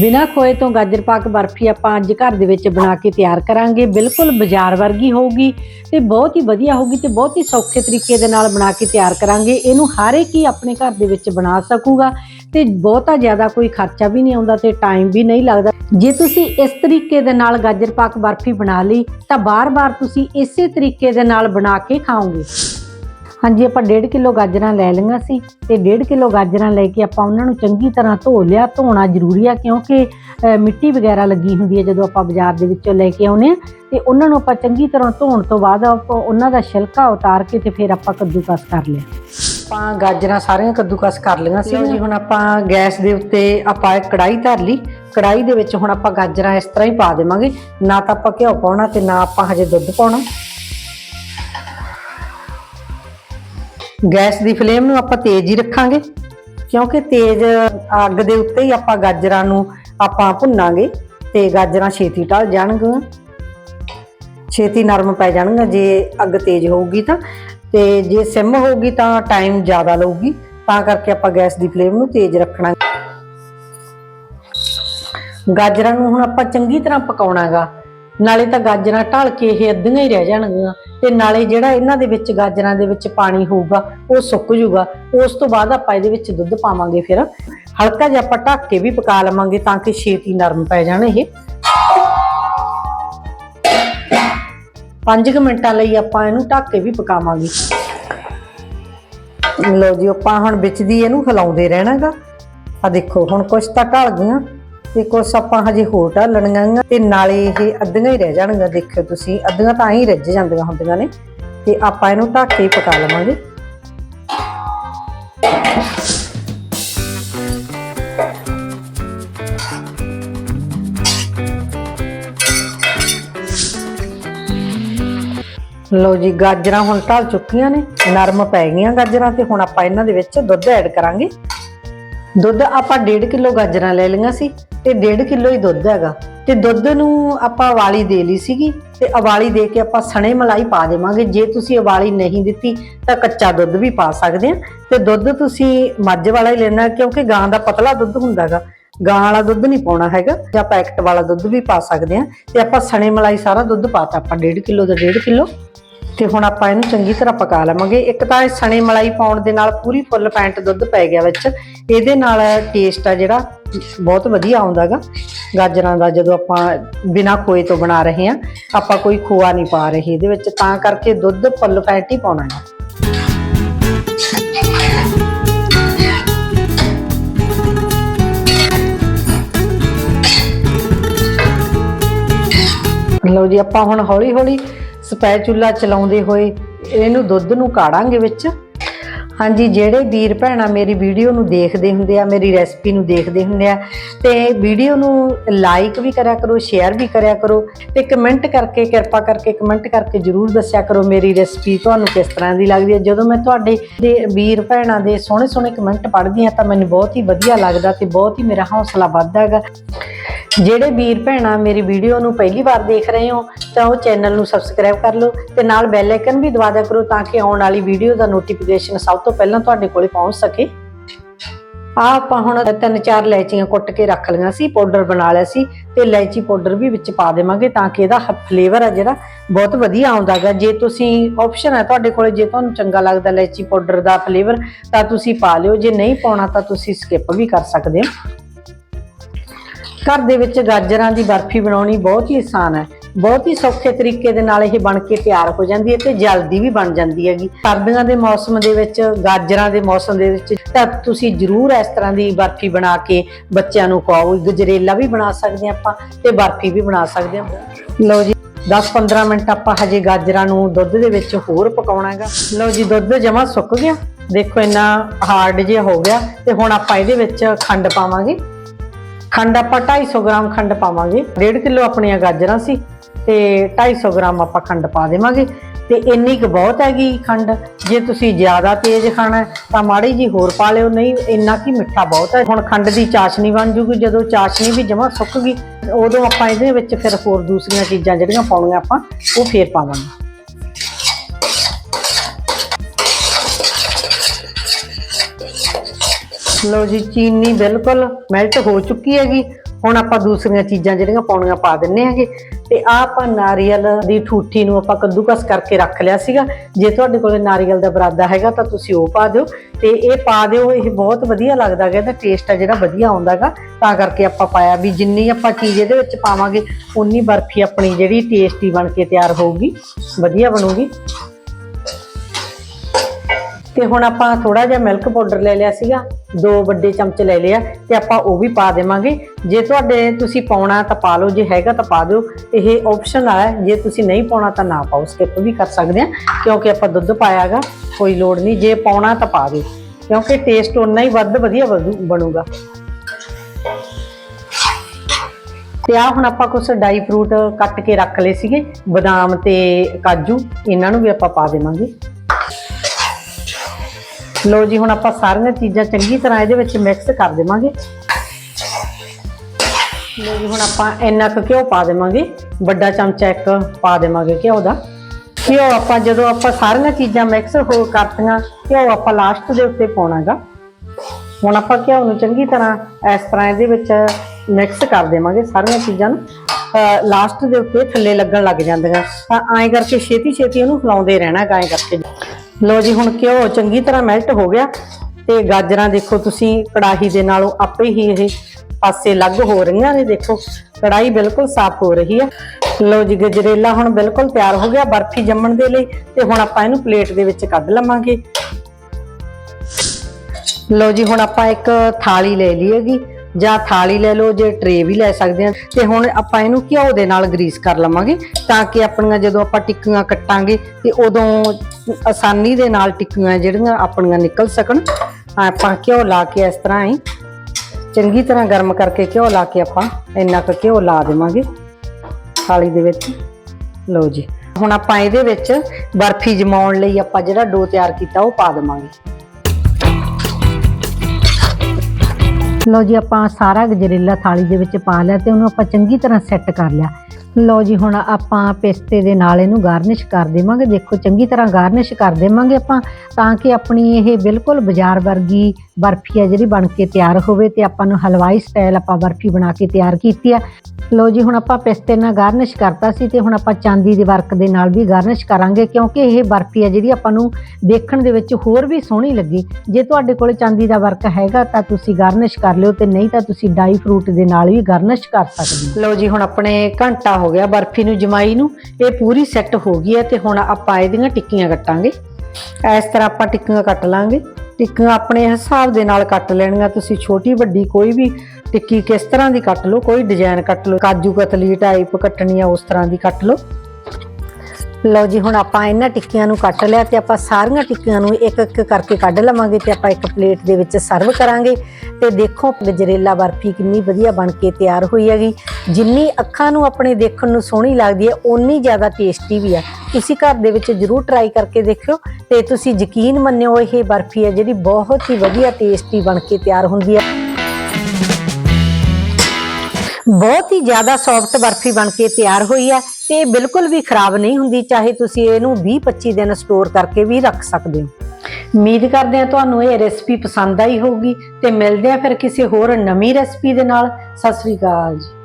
ਬਿਨਾ ਖੋਏ ਤੋਂ ਗਾਜਰ ਪਾਕ ਬਰਫੀ ਆਪਾਂ ਅੱਜ ਘਰ ਦੇ ਵਿੱਚ ਬਣਾ ਕੇ ਤਿਆਰ ਕਰਾਂਗੇ। ਬਿਲਕੁਲ ਬਾਜ਼ਾਰ ਵਰਗੀ ਹੋਊਗੀ ਤੇ ਬਹੁਤ ਹੀ ਵਧੀਆ ਹੋਊਗੀ ਤੇ ਬਹੁਤ ਹੀ ਸੌਖੇ ਤਰੀਕੇ ਦੇ ਨਾਲ ਬਣਾ ਕੇ ਤਿਆਰ ਕਰਾਂਗੇ। ਇਹਨੂੰ ਹਰ ਇੱਕ ਹੀ ਆਪਣੇ ਘਰ ਦੇ ਵਿੱਚ ਬਣਾ ਸਕੂਗਾ ਤੇ ਬਹੁਤਾ ਜ਼ਿਆਦਾ ਕੋਈ ਖਰਚਾ ਵੀ ਨਹੀਂ ਆਉਂਦਾ ਤੇ ਟਾਈਮ ਵੀ ਨਹੀਂ ਲੱਗਦਾ। ਜੇ ਤੁਸੀਂ ਇਸ ਤਰੀਕੇ ਦੇ ਨਾਲ ਗਾਜਰ ਪਾਕ ਬਰਫੀ ਬਣਾ ਲਈ ਤਾਂ ਬਾਰ-ਬਾਰ ਤੁਸੀਂ ਇਸੇ ਤਰੀਕੇ ਦੇ ਨਾਲ ਬਣਾ ਕੇ ਖਾਓਗੇ। ਹਾਂਜੀ, ਆਪਾਂ 1.5 ਕਿਲੋ ਗਾਜਰਾਂ ਲੈ ਲਈਆਂ ਸੀ ਤੇ 1.5 ਕਿਲੋ ਗਾਜਰਾਂ ਲੈ ਕੇ ਆਪਾਂ ਉਹਨਾਂ ਨੂੰ ਚੰਗੀ ਤਰ੍ਹਾਂ ਧੋ ਲਿਆ। ਧੋਣਾ ਜ਼ਰੂਰੀ ਆ ਕਿਉਂਕਿ ਮਿੱਟੀ ਵਗੈਰਾ ਲੱਗੀ ਹੁੰਦੀ ਹੈ ਜਦੋਂ ਆਪਾਂ ਬਾਜ਼ਾਰ ਦੇ ਵਿੱਚੋਂ ਲੈ ਕੇ ਆਉਨੇ ਆ ਤੇ ਉਹਨਾਂ ਨੂੰ ਆਪਾਂ ਚੰਗੀ ਤਰ੍ਹਾਂ ਧੋਣ ਤੋਂ ਬਾਅਦ ਆਪਾਂ ਉਹਨਾਂ ਦਾ ਛਿਲਕਾ ਉਤਾਰ ਕੇ ਤੇ ਫਿਰ ਆਪਾਂ ਕੱਦੂਕਸ ਕਰ ਲਿਆ। ਆਪਾਂ ਗਾਜਰਾਂ ਸਾਰੀਆਂ ਕੱਦੂਕਸ ਕਰ ਲਈਆਂ ਸੀ ਜੀ। ਹੁਣ ਆਪਾਂ ਗੈਸ ਦੇ ਉੱਤੇ ਆਪਾਂ ਇੱਕ ਕੜਾਈ ਧਰ ਲਈ। ਕੜਾਈ ਦੇ ਵਿੱਚ ਹੁਣ ਆਪਾਂ ਗਾਜਰਾਂ ਇਸ ਤਰ੍ਹਾਂ ਹੀ ਪਾ ਦੇਵਾਂਗੇ। ਨਾ ਤਾਂ ਆਪਾਂ ਘਿਓ ਪਾਉਣਾ ਤੇ ਨਾ ਆਪਾਂ ਹਜੇ ਦੁੱਧ ਪਾਉਣਾ। ਗੈਸ ਦੀ ਫਲੇਮ ਨੂੰ ਆਪਾਂ ਤੇਜ਼ ਹੀ ਰੱਖਾਂਗੇ, ਕਿਉਂਕਿ ਤੇਜ਼ ਅੱਗ ਦੇ ਉੱਤੇ ਹੀ ਆਪਾਂ ਗਾਜਰਾਂ ਨੂੰ ਆਪਾਂ ਭੁੰਨਾਂਗੇ ਤੇ ਗਾਜਰਾਂ ਛੇਤੀ ਢਲ ਜਾਣਗੀਆਂ। ਛੇਤੀ ਨਰਮ ਪੈ ਜਾਣਗੀਆਂ, ਜੇ ਅੱਗ ਤੇਜ਼ ਹੋਊਗੀ ਤਾਂ। ਤੇ ਜੇ ਸਿਮ ਹੋਊਗੀ ਤਾਂ ਟਾਈਮ ਜ਼ਿਆਦਾ ਲਊਗੀ, ਤਾਂ ਕਰਕੇ ਆਪਾਂ ਗੈਸ ਦੀ ਫਲੇਮ ਨੂੰ ਤੇਜ਼ ਰੱਖਣਾ। ਗਾਜਰਾਂ ਨੂੰ ਹੁਣ ਆਪਾਂ ਚੰਗੀ ਤਰ੍ਹਾਂ ਪਕਾਉਣਾਗਾ। ਨਾਲੇ ਤਾਂ ਗਾਜਰਾਂ ਢਲ ਕੇ ਇਹ ਅੱਧੀਆਂ ਹੀ ਰਹਿ ਜਾਣਗੀਆਂ ਤੇ ਨਾਲੇ ਜਿਹੜਾ ਇਹਨਾਂ ਦੇ ਵਿੱਚ ਗਾਜਰਾਂ ਦੇ ਵਿੱਚ ਪਾਣੀ ਹੋਊਗਾ, ਉਹ ਸੁੱਕ ਜੂਗਾ ਉਸ ਤੋਂ ਬਾਅਦ ਆਪਾਂ ਇਹਦੇ ਵਿੱਚ ਦੁੱਧ ਪਾਵਾਂਗੇ ਫਿਰ। ਹਲਕਾ ਜਿਹਾ ਆਪਾਂ ਢੱਕ ਕੇ ਵੀ ਪਕਾ ਲਵਾਂਗੇ ਤਾਂ ਕਿ ਛੇਤੀ ਨਰਮ ਪੈ ਜਾਣ ਇਹ। 5 ਮਿੰਟਾਂ ਲਈ ਆਪਾਂ ਇਹਨੂੰ ਢੱਕ ਕੇ ਵੀ ਪਕਾਵਾਂਗੇ। ਲਓ ਜੀ, ਆਪਾਂ ਹੁਣ ਵਿੱਚ ਦੀ ਇਹਨੂੰ ਹਿਲਾਉਂਦੇ ਰਹਿਣਾਗਾ। ਆ ਦੇਖੋ, ਹੁਣ ਕੁਛ ਤਾਂ ਢਲ ਗਈਆਂ। ਤੇ ਕੁਛ ਆਪਾਂ ਹਜੇ ਹੋਰ ਢਾਲਣੀਆਂ ਤੇ ਨਾਲੇ ਇਹ ਅੱਧੀਆਂ ਹੀ ਰਹਿ ਜਾਣਗੀਆਂ। ਦੇਖਿਓ ਤੁਸੀਂ, ਅੱਧੀਆਂ ਤਾਂ ਹੀ ਰੱਜ ਜਾਂਦੀਆਂ ਹੁੰਦੀਆਂ ਨੇ ਤੇ ਆਪਾਂ ਇਹਨੂੰ ਢੱਕ ਕੇ ਹੀ ਪਕਾ ਲਵਾਂਗੇ। ਲਓ ਜੀ, ਗਾਜਰਾਂ ਹੁਣ ਢਲ ਚੁੱਕੀਆਂ ਨੇ, ਨਰਮ ਪੈ ਗਈਆਂ ਗਾਜਰਾਂ ਤੇ ਹੁਣ ਆਪਾਂ ਇਹਨਾਂ ਦੇ ਵਿੱਚ ਦੁੱਧ ਐਡ ਕਰਾਂਗੇ। ਦੁੱਧ ਆਪਾਂ 1.5 ਕਿਲੋ ਗਾਜਰਾਂ ਲੈ ਲਈਆਂ ਸੀ ਤੇ 1.5 ਕਿਲੋ ਹੀ ਦੁੱਧ ਹੈਗਾ। ਤੇ ਦੁੱਧ ਨੂੰ ਆਪਾਂ ਉਬਾਲੀ ਦੇ ਲਈ ਸੀਗੀ ਤੇ ਉਬਾਲੀ ਦੇ ਕੇ ਆਪਾਂ ਸਣੇ ਮਲਾਈ ਪਾ ਦੇਵਾਂਗੇ। ਜੇ ਤੁਸੀਂ ਉਬਾਲੀ ਨਹੀਂ ਦਿੱਤੀ ਤਾਂ ਕੱਚਾ ਦੁੱਧ ਵੀ ਪਾ ਸਕਦੇ ਆ ਤੇ ਦੁੱਧ ਤੁਸੀਂ ਮੱਝ ਵਾਲਾ ਹੀ ਲੈਣਾ ਕਿਉਂਕਿ ਗਾਂ ਦਾ ਪਤਲਾ ਦੁੱਧ ਹੁੰਦਾਗਾ ਗਾਂ ਵਾਲਾ ਦੁੱਧ ਨਹੀਂ ਪਾਉਣਾ ਹੈਗਾ ਜਾਂ ਪੈਕਟ ਵਾਲਾ ਦੁੱਧ ਵੀ ਪਾ ਸਕਦੇ ਆ ਤੇ ਆਪਾਂ ਸਣੇ ਮਲਾਈ ਸਾਰਾ ਦੁੱਧ ਪਾਤਾ ਆਪਾਂ 1.5 ਕਿਲੋ ਦਾ 1.5 ਕਿਲੋ। ਤੇ ਹੁਣ ਆਪਾਂ ਇਹਨੂੰ ਚੰਗੀ ਤਰ੍ਹਾਂ ਪਕਾ ਲਵਾਂਗੇ। ਇੱਕ ਤਾਂ ਇਹ ਸਣੇ ਮਲਾਈ ਪਾਉਣ ਦੇ ਨਾਲ ਪੂਰੀ ਫੁੱਲ ਪੈਂਟ ਦੁੱਧ ਪੈ ਗਿਆ ਵਿੱਚ। ਇਹਦੇ ਨਾਲ ਟੇਸਟ ਆ ਜਿਹੜਾ ਬਹੁਤ ਵਧੀਆ ਆਉਂਦਾਗਾ। ਗਾਜਰਾਂ ਦਾ ਜਦੋਂ ਆਪਾਂ ਬਿਨਾ ਖੋਏ ਤੋਂ ਬਣਾ ਰਹੇ ਆ ਆਪਾਂ ਕੋਈ ਖੋਆ ਨਹੀਂ ਪਾ ਰਹੇ ਇਹਦੇ ਵਿੱਚ। ਤਾਂ ਕਰਕੇ ਦੁੱਧ ਫੁੱਲ ਪੈਂਟ ਹੀ ਪਾਉਣਾ ਹੈ। ਲਓ ਜੀ, ਆਪਾਂ ਹੁਣ ਹੌਲੀ ਹੌਲੀ ਸਪੈਚੂਲਾ ਚਲਾਉਂਦੇ ਹੋਏ ਇਹਨੂੰ ਦੁੱਧ ਨੂੰ ਕਾੜਾਂਗੇ ਵਿੱਚ। ਹਾਂਜੀ, ਜਿਹੜੇ ਵੀਰ ਭੈਣਾਂ ਮੇਰੀ ਵੀਡੀਓ ਨੂੰ ਦੇਖਦੇ ਹੁੰਦੇ ਆ, ਮੇਰੀ ਰੈਸਪੀ ਨੂੰ ਦੇਖਦੇ ਹੁੰਦੇ ਆ, ਤੇ ਵੀਡੀਓ ਨੂੰ ਲਾਈਕ ਵੀ ਕਰਿਆ ਕਰੋ ਸ਼ੇਅਰ ਵੀ ਕਰਿਆ ਕਰੋ ਤੇ ਕਮੈਂਟ ਕਰਕੇ, ਕਿਰਪਾ ਕਰਕੇ ਕਮੈਂਟ ਕਰਕੇ ਜਰੂਰ ਦੱਸਿਆ ਕਰੋ ਮੇਰੀ ਰੈਸਪੀ ਤੁਹਾਨੂੰ ਕਿਸ ਤਰ੍ਹਾਂ ਦੀ ਲੱਗਦੀ ਹੈ। ਜਦੋਂ ਮੈਂ ਤੁਹਾਡੇ ਦੇ ਵੀਰ ਭੈਣਾਂ ਦੇ ਸੋਹਣੇ ਸੋਹਣੇ ਕਮੈਂਟ ਪੜ੍ਹਦੀ ਆ ਤਾਂ ਮੈਨੂੰ ਬਹੁਤ ਹੀ ਵਧੀਆ ਲੱਗਦਾ ਤੇ ਬਹੁਤ ਹੀ ਮੇਰਾ ਹੌਸਲਾ ਵੱਧਦਾ ਹੈਗਾ। ਜਿਹੜੇ ਵੀਰ ਭੈਣਾਂ ਮੇਰੀ ਵੀਡੀਓ ਨੂੰ ਪਹਿਲੀ ਵਾਰ ਦੇਖ ਰਹੇ ਹੋ, ਤਾਂ ਉਹ ਚੈਨਲ ਨੂੰ ਸਬਸਕ੍ਰਾਈਬ ਕਰ ਲਓ ਤੇ ਨਾਲ ਬੈਲ ਆਈਕਨ ਵੀ ਦਬਾ ਦਿਆ ਕਰੋ ਤਾਂ ਕਿ ਆਉਣ ਵਾਲੀ ਵੀਡੀਓ ਦਾ ਨੋਟੀਫਿਕੇਸ਼ਨ ਸਭ ਤੋਂ ਪਹਿਲਾਂ ਤੁਹਾਡੇ ਕੋਲੇ ਪਹੁੰਚ ਸਕੇ। ਆ ਆਪਾਂ ਹੁਣ ਤਿੰਨ ਚਾਰ ਇਲਾਇਚੀਆਂ ਕੁੱਟ ਕੇ ਰੱਖ ਲਈਆਂ ਸੀ ਪਾਊਡਰ ਬਣਾ ਲਿਆ ਸੀ ਤੇ ਇਲਾਇਚੀ ਪਾਊਡਰ ਵੀ ਵਿੱਚ ਪਾ ਦੇਵਾਂਗੇ ਤਾਂ ਕਿ ਇਹਦਾ ਫਲੇਵਰ ਆ ਜਿਹੜਾ ਬਹੁਤ ਵਧੀਆ ਆਉਂਦਾਗਾ। ਜੇ ਤੁਸੀਂ ਆਪਸ਼ਨ ਹੈ ਤੁਹਾਡੇ ਕੋਲੇ, ਜੇ ਤੁਹਾਨੂੰ ਚੰਗਾ ਲੱਗਦਾ ਇਲਾਇਚੀ ਪਾਊਡਰ ਦਾ ਫਲੇਵਰ ਤਾਂ ਤੁਸੀਂ ਪਾ ਲਿਓ, ਜੇ ਨਹੀਂ ਪਾਉਣਾ ਤਾਂ ਤੁਸੀਂ ਸਕਿਪ ਵੀ ਕਰ ਸਕਦੇ ਹੋ। ਘਰ ਦੇ ਵਿੱਚ ਗਾਜਰਾਂ ਦੀ ਬਰਫੀ ਬਣਾਉਣੀ ਬਹੁਤ ਹੀ ਆਸਾਨ ਹੈ। ਬਹੁਤ ਹੀ ਸੌਖੇ ਤਰੀਕੇ ਦੇ ਨਾਲ ਇਹ ਬਣ ਕੇ ਤਿਆਰ ਹੋ ਜਾਂਦੀ ਹੈ ਤੇ ਜਲਦੀ ਵੀ ਬਣ ਜਾਂਦੀ ਹੈਗੀ। ਸਰਦੀਆਂ ਦੇ ਮੌਸਮ ਦੇ ਵਿੱਚ, ਗਾਜਰਾਂ ਦੇ ਮੌਸਮ ਦੇ ਵਿੱਚ ਤਾਂ ਤੁਸੀਂ ਜ਼ਰੂਰ ਇਸ ਤਰ੍ਹਾਂ ਦੀ ਬਰਫੀ ਬਣਾ ਕੇ ਬੱਚਿਆਂ ਨੂੰ ਖਵਾਓ। ਗਜਰੇਲਾ ਵੀ ਬਣਾ ਸਕਦੇ ਹਾਂ ਆਪਾਂ ਤੇ ਬਰਫੀ ਵੀ ਬਣਾ ਸਕਦੇ ਹਾਂ। ਲਓ ਜੀ 10-15 ਮਿੰਟ ਆਪਾਂ ਹਜੇ ਗਾਜਰਾਂ ਨੂੰ ਦੁੱਧ ਦੇ ਵਿੱਚ ਹੋਰ ਪਕਾਉਣਾ ਹੈਗਾ। ਲਓ ਜੀ, ਦੁੱਧ ਜਮਾ ਸੁੱਕ ਗਿਆ। ਦੇਖੋ ਇੰਨਾ ਹਾਰਡ ਜਿਹਾ ਹੋ ਗਿਆ ਤੇ ਹੁਣ ਆਪਾਂ ਇਹਦੇ ਵਿੱਚ ਖੰਡ ਪਾਵਾਂਗੇ। ਖੰਡ ਆਪਾਂ 250 ਗ੍ਰਾਮ ਖੰਡ ਪਾਵਾਂਗੇ। 1.5 ਕਿਲੋ ਆਪਣੀਆਂ ਗਾਜਰਾਂ ਸੀ ਤੇ 250 ਗ੍ਰਾਮ ਆਪਾਂ ਖੰਡ ਪਾ ਦੇਵਾਂਗੇ। ਤੇ ਇੰਨੀ ਕੁ ਬਹੁਤ ਹੈਗੀ ਖੰਡ। ਜੇ ਤੁਸੀਂ ਜ਼ਿਆਦਾ ਤੇਜ਼ ਖਾਣਾ ਤਾਂ ਮਾੜੀ ਜੀ ਹੋਰ ਪਾ ਲਿਓ। ਨਹੀਂ, ਇੰਨਾ ਕੀ ਮਿੱਠਾ ਬਹੁਤ ਹੈ। ਹੁਣ ਖੰਡ ਦੀ ਚਾਸ਼ਨੀ ਬਣ ਜੂਗੀ। ਜਦੋਂ ਚਾਸ਼ਨੀ ਵੀ ਜਮਾ ਸੁੱਕ ਗਈ, ਉਦੋਂ ਆਪਾਂ ਇਹਦੇ ਵਿੱਚ ਫਿਰ ਹੋਰ ਦੂਸਰੀਆਂ ਚੀਜ਼ਾਂ ਜਿਹੜੀਆਂ ਪਾਉਣੀਆਂ ਆਪਾਂ, ਉਹ ਫੇਰ ਪਾਵਾਂਗੇ। ਲਓ ਜੀ, ਚੀਨੀ ਬਿਲਕੁਲ ਮੈਲਟ ਹੋ ਚੁੱਕੀ ਹੈਗੀ। ਹੁਣ ਆਪਾਂ ਦੂਸਰੀਆਂ ਚੀਜ਼ਾਂ ਜਿਹੜੀਆਂ ਪਾਉਣੀਆਂ ਪਾ ਦਿੰਨੇ ਹੈਗੇ। ਤੇ ਆ ਆਪਾਂ ਨਾਰੀਅਲ ਦੀ ਠੂਠੀ ਨੂੰ ਆਪਾਂ ਕੱਦੂਕਸ ਕਰਕੇ ਰੱਖ ਲਿਆ ਸੀਗਾ। ਜੇ ਤੁਹਾਡੇ ਕੋਲੇ ਨਾਰੀਅਲ ਦਾ ਬਰਾਦਾ ਹੈਗਾ ਤਾਂ ਤੁਸੀਂ ਉਹ ਪਾ ਦਿਓ। ਤੇ ਇਹ ਪਾ ਦਿਓ, ਇਹ ਬਹੁਤ ਵਧੀਆ ਲੱਗਦਾ ਹੈਗਾ, ਇਹਦਾ ਟੇਸਟ ਆ ਜਿਹੜਾ ਵਧੀਆ ਆਉਂਦਾ ਹੈਗਾ। ਤਾਂ ਕਰਕੇ ਆਪਾਂ ਪਾਇਆ ਵੀ ਜਿੰਨੀ ਆਪਾਂ ਚੀਜ਼ ਇਹਦੇ ਵਿੱਚ ਪਾਵਾਂਗੇ, ਉਨੀ ਬਰਫੀ ਆਪਣੀ ਜਿਹੜੀ ਟੇਸਟੀ ਬਣ ਕੇ ਤਿਆਰ ਹੋਊਗੀ, ਵਧੀਆ ਬਣੂਗੀ। ਤੇ ਹੁਣ ਆਪਾਂ ਥੋੜਾ ਜਿਹਾ ਮਿਲਕ ਪਾਊਡਰ ਲੈ ਲਿਆ ਸੀਗਾ, ਦੋ ਵੱਡੇ ਚਮਚ ਲੈ ਲਿਆ ਤੇ ਆਪਾਂ ਉਹ ਵੀ ਪਾ ਦੇਵਾਂਗੇ। ਜੇ ਤੁਹਾਡੇ ਤੁਸੀਂ ਪਾਉਣਾ ਤਾਂ ਪਾ ਲਓ, ਜੇ ਹੈਗਾ ਤਾਂ ਪਾ ਦਿਓ। ਇਹ ਆਪਸ਼ਨ ਆ ਜੇ ਤੁਸੀਂ ਨਹੀਂ ਪਾਉਣਾ ਤਾਂ ਨਾ ਪਾਓ ਸਕਿਪ ਵੀ ਕਰ ਸਕਦੇ ਆ, ਕਿਉਂਕਿ ਆਪਾਂ ਦੁੱਧ ਪਾਇਆਗਾ, ਕੋਈ ਲੋੜ ਨਹੀਂ। ਜੇ ਪਾਉਣਾ ਤਾਂ ਪਾ ਦਿਓ, ਕਿਉਂਕਿ ਟੇਸਟ ਉਨਾ ਹੀ ਵੱਧ ਵਧੀਆ ਬਣੂ- ਬਣੂਗਾ। ਤੇ ਆ ਹੁਣ ਆਪਾਂ ਕੁਝ ਡਾਈ ਫਰੂਟ ਕੱਟ ਕੇ ਰੱਖ ਲਏ ਸੀਗੇ, ਬਦਾਮ ਤੇ ਕਾਜੂ, ਇਹਨਾਂ ਨੂੰ ਵੀ ਆਪਾਂ ਪਾ ਦੇਵਾਂਗੇ। ਲੋ ਜੀ, ਹੁਣ ਆਪਾਂ ਸਾਰੀਆਂ ਚੀਜ਼ਾਂ ਚੰਗੀ ਤਰ੍ਹਾਂ ਇਹਦੇ ਵਿੱਚ ਮਿਕਸ ਕਰ ਦੇਵਾਂਗੇ। ਲੋ ਜੀ, ਹੁਣ ਆਪਾਂ ਇੰਨਾ ਕੁ ਘਿਓ ਪਾ ਦੇਵਾਂਗੇ। ਵੱਡਾ ਚਮਚਾ ਇੱਕ ਪਾ ਦੇਵਾਂਗੇ ਘਿਓ ਦਾ। ਘਿਓ ਆਪਾਂ ਜਦੋਂ ਆਪਾਂ ਸਾਰੀਆਂ ਚੀਜ਼ਾਂ ਮਿਕਸ ਹੋ ਕਰਤੀਆਂ, ਘਿਓ ਆਪਾਂ ਲਾਸਟ ਦੇ ਉੱਤੇ ਪਾਉਣਾਗਾ। ਹੁਣ ਆਪਾਂ ਘਿਓ ਨੂੰ ਚੰਗੀ ਤਰ੍ਹਾਂ ਇਸ ਤਰ੍ਹਾਂ ਇਹਦੇ ਵਿੱਚ ਮਿਕਸ ਕਰ ਦੇਵਾਂਗੇ ਸਾਰੀਆਂ ਚੀਜ਼ਾਂ ਨੂੰ। ਲਾਸਟ ਦੇ ਉੱਤੇ ਥੱਲੇ ਲੱਗਣ ਲੱਗ ਜਾਂਦੀਆਂ। ਤਾਂ ਐਂ ਕਰਕੇ ਛੇਤੀ ਛੇਤੀ ਉਹਨੂੰ ਹਿਲਾਉਂਦੇ ਰਹਿਣਾ ਗਾ ਐਂ ਕਰਕੇ। ਲੋ ਜੀ, ਹੁਣ ਘਿਓ ਚੰਗੀ ਤਰ੍ਹਾਂ ਮੈਲਟ ਹੋ ਗਿਆ ਤੇ ਗਾਜਰਾਂ ਦੇਖੋ ਤੁਸੀਂ ਕੜਾਹੀ ਦੇ ਨਾਲੋਂ ਆਪੇ ਹੀ ਇਹ ਪਾਸੇ ਲੱਗ ਹੋ ਰਹੀਆਂ ਨੇ, ਦੇਖੋ ਕੜਾਈ ਬਿਲਕੁਲ ਸਾਫ਼ ਹੋ ਰਹੀ ਹੈ। ਲੋ ਜੀ, ਗਜਰੇਲਾ ਹੁਣ ਬਿਲਕੁਲ ਤਿਆਰ ਹੋ ਗਿਆ ਬਰਫੀ ਜੰਮਣ ਦੇ ਲਈ ਤੇ ਹੁਣ ਆਪਾਂ ਇਹਨੂੰ ਪਲੇਟ ਦੇ ਵਿੱਚ ਕੱਢ ਲਵਾਂਗੇ। ਲੋ ਜੀ, ਹੁਣ ਆਪਾਂ ਇੱਕ ਥਾਲੀ ਲੈ ਲਈਏਗੀ ਜਾਂ ਥਾਲੀ ਲੈ ਲਓ, ਜੇ ਟਰੇ ਵੀ ਲੈ ਸਕਦੇ ਆ। ਤੇ ਹੁਣ ਆਪਾਂ ਇਹਨੂੰ ਘਿਓ ਦੇ ਨਾਲ ਗਰੀਸ ਕਰ ਲਵਾਂਗੇ, ਤਾਂ ਕਿ ਆਪਣੀਆਂ ਜਦੋਂ ਆਪਾਂ ਟਿੱਕੀਆਂ ਕੱਟਾਂਗੇ, ਤੇ ਉਦੋਂ ਆਸਾਨੀ ਦੇ ਨਾਲ ਟਿੱਕੀਆਂ ਜਿਹੜੀਆਂ ਆਪਣੀਆਂ ਨਿਕਲ ਸਕਣ। ਆਪਾਂ ਘਿਓ ਲਾ ਕੇ ਇਸ ਤਰ੍ਹਾਂ ਹੀ, ਚੰਗੀ ਤਰ੍ਹਾਂ ਗਰਮ ਕਰਕੇ ਘਿਓ ਲਾ ਕੇ ਆਪਾਂ ਇੰਨਾ ਕੁ ਘਿਓ ਲਾ ਦੇਵਾਂਗੇ। ਥਾਲੀ ਦੇ ਵਿੱਚ। ਲਓ ਜੀ। ਹੁਣ ਆਪਾਂ ਇਹਦੇ ਵਿੱਚ ਬਰਫੀ ਜਮਾਉਣ ਲਈ ਆਪਾਂ ਜਿਹੜਾ ਡੋ ਤਿਆਰ ਕੀਤਾ ਉਹ ਪਾ ਦੇਵਾਂਗੇ। ਲਓ ਜੀ ਆਪਾਂ ਸਾਰਾ ਗਜਰੇਲਾ ਥਾਲੀ ਦੇ ਵਿੱਚ ਪਾ ਲਿਆ ਤੇ ਉਹਨੂੰ ਆਪਾਂ ਚੰਗੀ ਤਰ੍ਹਾਂ ਸੈੱਟ ਕਰ ਲਿਆ। ਲਓ ਜੀ ਹੁਣ ਆਪਾਂ ਪਿਸਤੇ ਦੇ ਨਾਲ ਇਹਨੂੰ ਗਾਰਨਿਸ਼ ਕਰ ਦੇਵਾਂਗੇ। ਦੇਖੋ ਚੰਗੀ ਤਰ੍ਹਾਂ ਗਾਰਨਿਸ਼ ਕਰ ਦੇਵਾਂਗੇ ਆਪਾਂ ਤਾਂ ਕਿ ਆਪਣੀ ਇਹ ਬਿਲਕੁਲ ਬਾਜ਼ਾਰ ਵਰਗੀ ਬਰਫੀ ਹੈ ਜਿਹੜੀ ਬਣ ਕੇ ਤਿਆਰ ਹੋਵੇ ਤੇ ਆਪਾਂ ਨੂੰ ਹਲਵਾਈ ਸਟਾਈਲ ਆਪਾਂ ਬਰਫੀ ਬਣਾ ਕੇ ਤਿਆਰ ਕੀਤੀ ਆ। ਲਓ ਜੀ, ਹੁਣ ਆਪਾਂ ਪਿਸਤੇ ਨਾਲ ਗਾਰਨਿਸ਼ ਕਰਤਾ ਸੀ ਤੇ ਹੁਣ ਆਪਾਂ ਚਾਂਦੀ ਦੇ ਵਰਕ ਦੇ ਨਾਲ ਵੀ ਗਾਰਨਿਸ਼ ਕਰਾਂਗੇ ਕਿਉਂਕਿ ਇਹ ਬਰਫੀ ਹੈ ਜਿਹੜੀ ਆਪਾਂ ਨੂੰ ਦੇਖਣ ਦੇ ਵਿੱਚ ਹੋਰ ਵੀ ਸੋਹਣੀ ਲੱਗੀ। ਜੇ ਤੁਹਾਡੇ ਕੋਲ ਚਾਂਦੀ ਦਾ ਵਰਕ ਹੈਗਾ ਤਾਂ ਤੁਸੀਂ ਗਾਰਨਿਸ਼ ਕਰ ਲਿਓ ਤੇ ਨਹੀਂ ਤਾਂ ਤੁਸੀਂ ਡਾਈ ਫਰੂਟ ਦੇ ਨਾਲ ਵੀ ਗਾਰਨਿਸ਼ ਕਰ ਸਕਦੇ ਹੋ। ਲਓ ਜੀ, ਹੁਣ ਆਪਣੇ ਘੰਟਾ ਹੋ ਗਿਆ ਬਰਫੀ ਨੂੰ ਜਮਾਈ ਨੂੰ। ਇਹ ਪੂਰੀ ਸੈੱਟ ਹੋ ਗਈ ਹੈ ਤੇ ਹੁਣ ਆਪਾਂ ਇਹਦੀਆਂ ਟਿੱਕੀਆਂ ਕੱਟਾਂਗੇ। ਇਸ ਤਰ੍ਹਾਂ ਆਪਾਂ ਟਿੱਕੀਆਂ ਕੱਟ ਲਾਂਗੇ। ਟਿੱਕੀਆਂ ਆਪਣੇ ਹਿਸਾਬ ਦੇ ਨਾਲ ਕੱਟ ਲੈਣੀਆਂ। ਤੁਸੀਂ ਛੋਟੀ, ਵੱਡੀ ਕੋਈ ਵੀ ਟਿੱਕੀ ਕਿਸ ਤਰ੍ਹਾਂ ਦੀ ਕੱਟ ਲਓ, ਕੋਈ ਡਿਜ਼ਾਈਨ ਕੱਟ ਲਓ, ਕਾਜੂ ਕਤਲੀ ਟਾਈਪ ਕੱਟਣੀ ਆ ਉਸ ਤਰ੍ਹਾਂ ਦੀ ਕੱਟ ਲਓ। ਲਓ ਜੀ, ਹੁਣ ਆਪਾਂ ਇਹਨਾਂ ਟਿੱਕੀਆਂ ਨੂੰ ਕੱਟ ਲਿਆ ਤੇ ਆਪਾਂ ਸਾਰੀਆਂ ਟਿੱਕੀਆਂ ਨੂੰ ਇੱਕ ਇੱਕ ਕਰਕੇ ਕੱਢ ਲਵਾਂਗੇ ਤੇ ਆਪਾਂ ਇੱਕ ਪਲੇਟ ਦੇ ਵਿੱਚ ਸਰਵ ਕਰਾਂਗੇ। ਤੇ ਦੇਖੋ, ਗਜਰੇਲਾ ਬਰਫੀ ਕਿੰਨੀ ਵਧੀਆ ਬਣ ਕੇ ਤਿਆਰ ਹੋਈ ਹੈਗੀ। ਜਿੰਨੀ ਅੱਖਾਂ ਨੂੰ ਆਪਣੇ ਦੇਖਣ ਨੂੰ ਸੋਹਣੀ ਲੱਗਦੀ ਹੈ, ਓਨੀ ਜ਼ਿਆਦਾ ਟੇਸਟੀ ਵੀ ਹੈ। ਤੁਸੀਂ ਘਰ ਦੇ ਵਿੱਚ ਜਰੂਰ ਟਰਾਈ ਕਰਕੇ ਦੇਖਿਓ ਤੇ ਤੁਸੀਂ ਯਕੀਨ ਮੰਨਿਓ ਇਹ ਬਰਫੀ ਹੈ ਜਿਹੜੀ ਬਹੁਤ ਹੀ ਵਧੀਆ ਟੇਸਟੀ ਬਣ ਕੇ ਤਿਆਰ ਹੁੰਦੀ ਹੈ। ਬਹੁਤ ਹੀ ਜ਼ਿਆਦਾ ਸੌਫਟ ਬਰਫੀ ਬਣ ਕੇ ਤਿਆਰ ਹੋਈ ਹੈ ਤੇ ਇਹ ਬਿਲਕੁਲ ਵੀ ਖਰਾਬ ਨਹੀਂ ਹੁੰਦੀ, ਚਾਹੇ ਤੁਸੀਂ ਇਹਨੂੰ 20-25 ਦਿਨ ਸਟੋਰ ਕਰਕੇ ਵੀ ਰੱਖ ਸਕਦੇ ਹੋ। ਉਮੀਦ ਕਰਦੇ ਹਾਂ ਤੁਹਾਨੂੰ ਇਹ ਰੈਸਪੀ ਪਸੰਦ ਆਈ ਹੋਊਗੀ ਤੇ ਮਿਲਦੇ ਆ ਫਿਰ ਕਿਸੇ ਹੋਰ ਨਵੀਂ ਰੈਸਪੀ ਦੇ ਨਾਲ। ਸਤਿ ਸ੍ਰੀ ਅਕਾਲ ਜੀ।